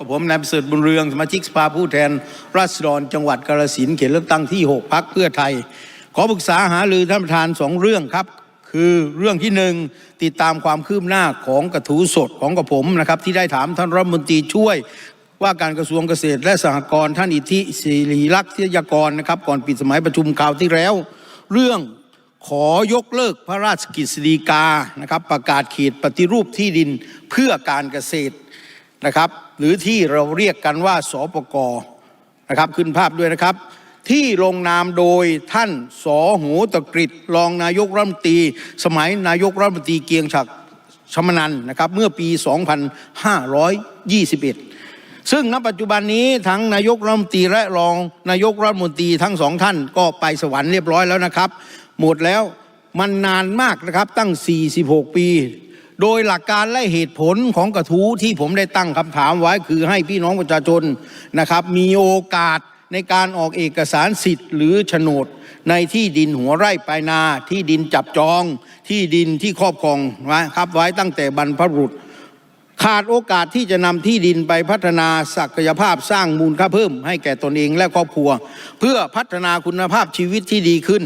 กับผมนายประเสริฐบุญเรืองสมาชิกสภาผู้แทน ราษฎรจังหวัดกาฬสินธุ์เขตเลือกตั้งที่ 6พักเพื่อไทย ขอปรึกษาหารือท่านประธานสองเรื่องครับ คือเรื่องที่หนึ่งติดตามความคืบหน้าของกระถูสดของกับผมนะครับที่ได้ถามท่านรัฐมนตรีช่วยว่าการกระทรวงเกษตรและสหกรณ์ท่านอิทธิศิริลักษณ์ทิยากรนะครับ ก่อนปิดสมัยประชุมคราวที่แล้ว เรื่องขอยกเลิกพระราชกฤษฎีกานะครับ ประกาศเขตปฏิรูปที่ดินเพื่อการเกษตรนะครับ หรือที่เราเรียกกันว่าสปกนะครับขึ้นภาพด้วยนะครับ ที่ลงนามโดยท่านสอหูตะกริดรองนายกรัฐมนตรีสมัยนายกรัฐมนตรีเกียงฉักชมนันท์นะครับเมื่อปี 2521 ซึ่งณปัจจุบันนี้ทั้งนายกรัฐมนตรีและรองนายกรัฐมนตรีทั้งสองท่านก็ไปสวรรค์เรียบร้อยแล้วนะครับ หมดแล้วมันนานมากนะครับตั้ง 46 ปี โดยหลักการและเหตุผลของกระทู้ที่ผมได้ตั้งคำถามไว้คือให้พี่น้องประชาชนนะครับ มีโอกาสในการออกเอกสารสิทธิ์หรือโฉนด ในที่ดินหัวไร่ปลายนา ที่ดินจับจอง ที่ดินที่ครอบครองไว้ครับไว้ตั้งแต่บรรพบุรุษ ขาดโอกาสที่จะนำที่ดินไปพัฒนาศักยภาพสร้างมูลค่าเพิ่ม ให้แก่ตนเองและครอบครัว เพื่อพัฒนาคุณภาพชีวิตที่ดีขึ้น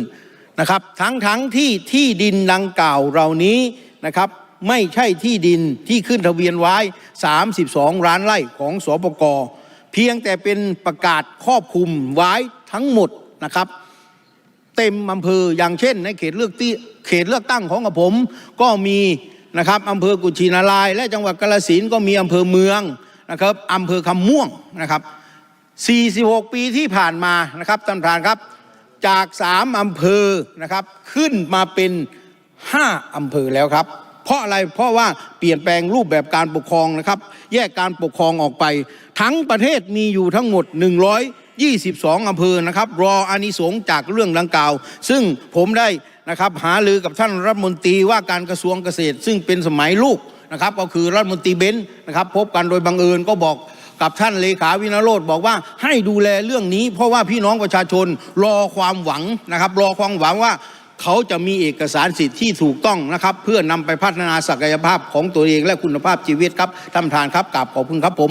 นะครับ ทั้งทั้งที่ที่ดินดังกล่าวเหล่านี้นะครับ ไม่ใช่ที่ดินที่ขึ้นทะเบียนไว้ 32 ล้านไร่ของสปกเพียงแต่เป็นประกาศครอบคลุมไว้ทั้งหมดนะครับ เต็มอำเภออย่างเช่น ในเขตเลือกที่เขตเลือกตั้งของกับผม ก็มีนะครับอำเภอกุชินาราย และจังหวัดกาฬสินก็มีอำเภอเมืองนะครับอำเภอคำม่วงนะครับ 46 ปีที่ผ่านมานะครับท่านประธานครับ จาก 3อำเภอนะครับขึ้นมาเป็น 5อำเภอแล้วครับ เพราะอะไรเพราะว่าเปลี่ยนแปลงรูปแบบการปกครองนะครับ แยกการปกครองออกไป ทั้งประเทศมีอยู่ทั้งหมด 122อำเภอนะครับ รออานิสงส์จากเรื่องดังกล่าว ซึ่งผมได้นะครับหาลือกับท่านรัฐมนตรีว่าการกระทรวงเกษตร ซึ่งเป็นสมัยลูกนะครับก็คือรัฐมนตรีเบนซ์นะครับ พบกันโดยบังเอิญก็บอกกับท่านเลขาวินโรธบอกว่าให้ดูแลเรื่องนี้ เพราะว่าพี่น้องประชาชนรอความหวังนะครับ รอความหวังว่า เขาจะมีเอกสารสิทธิ์ที่ถูกต้องนะครับ เพื่อนำไปพัฒนาศักยภาพของตัวเองและคุณภาพชีวิตครับท่านประธานครับกราบขอบคุณครับผม